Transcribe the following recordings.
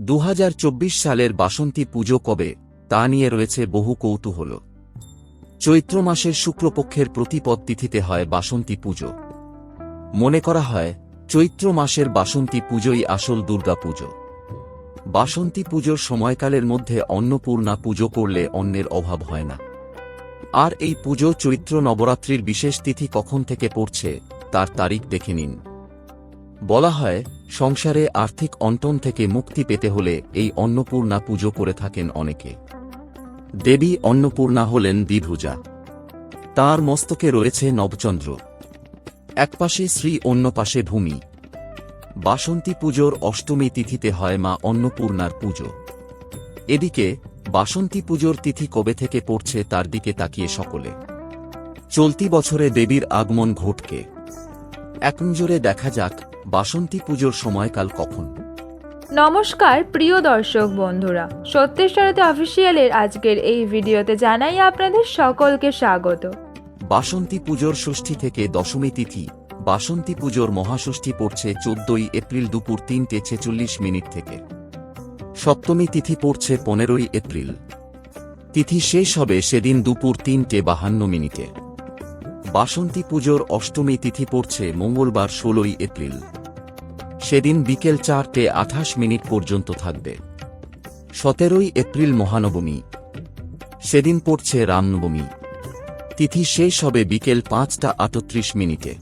দু হাজার চব্বিশ সালের বাসন্তী পুজো কবে, তা নিয়ে রয়েছে বহু কৌতূহল। চৈত্র মাসের শুক্লপক্ষের প্রতিপদ তিথিতে হয় বাসন্তী পুজো। মনে করা হয়, চৈত্র মাসের বাসন্তী পুজোই আসল দুর্গা পুজো। বাসন্তী পুজোর সময়কালের মধ্যে অন্নপূর্ণা পুজো করলে অন্নের অভাব হয় না। আর এই পুজো চৈত্র নবরাত্রির বিশেষ তিথি কখন থেকে পড়ছে, তার তারিখ দেখে নিন। বলা হয়, সংসারে আর্থিক অন্টন থেকে মুক্তি পেতে হলে এই অন্নপূর্ণা পুজো করে থাকেন অনেকে। দেবী অন্নপূর্ণা হলেন দ্বিভুজা। তার মস্তকে রয়েছে নবচন্দ্র। একপাশে শ্রী অন্য পাশে ভূমি। বাসন্তী পুজোর অষ্টমী তিথিতে হয় মা অন্নপূর্ণার পুজো। এদিকে, বাসন্তী পুজোর তিথি কবে থেকে পড়ছে তার দিকে তাকিয়ে সকলে। চলতি বছরে দেবীর আগমন ঘটকে। এক নজরে দেখা যাক বাসন্তী পুজোর সময়কাল কখন। নমস্কার প্রিয় দর্শক বন্ধুরা। সত্যের সারথী অফিসিয়ালের আজকের এই ভিডিওতে জানাই আপনাদের সকলকে স্বাগত। বাসন্তী পুজোর ষষ্ঠী থেকে দশমী তিথি। বাসন্তী পুজোর মহাষষ্ঠী পড়ছে চোদ্দই এপ্রিল দুপুর তিনটে ছেচল্লিশ মিনিট থেকে। সপ্তমী তিথি পড়ছে পনেরোই এপ্রিল। তিথি শেষ হবে সেদিন দুপুর তিনটে বাহান্ন মিনিটে। বাসন্তী পুজোর অষ্টমী তিথি পড়ছে মঙ্গলবার ষোলোই এপ্রিল। সেদিন বিকেল চারটে আঠাশ মিনিট পর্যন্ত থাকবে। সতেরোই এপ্রিল মহানবমী। সেদিন পড়ছে রামনবমী। তিথি শেষ হবে বিকেল পাঁচটা আটত্রিশ মিনিটে।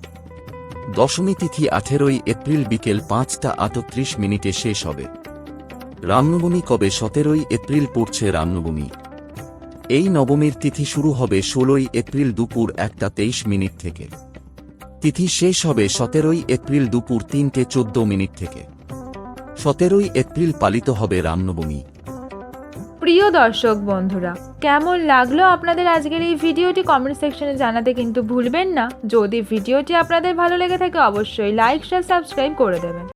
দশমী তিথি আঠেরোই এপ্রিল বিকেল পাঁচটা আটত্রিশ মিনিটে শেষ হবে। রামনবমী কবে সতেরোই এপ্রিল পড়ছে রামনবমী। এই নবমীর তিথি শুরু হবে ষোলোই এপ্রিল দুপুর একটা তেইশ মিনিট থেকে। তিথি শেষ হবে সতেরোই এপ্রিল দুপুর তিনটে চোদ্দ মিনিট থেকে। সতেরোই এপ্রিল পালিত হবে রামনবমী। প্রিয় দর্শক বন্ধুরা, কেমন লাগল আপনাদের আজকের এই ভিডিওটি কমেন্ট সেকশনে জানাতে কিন্তু ভুলবেন না। যদি ভিডিওটি আপনাদের ভালো লেগে থাকে, অবশ্যই লাইক শেয়ার সাবস্ক্রাইব করে দেবেন।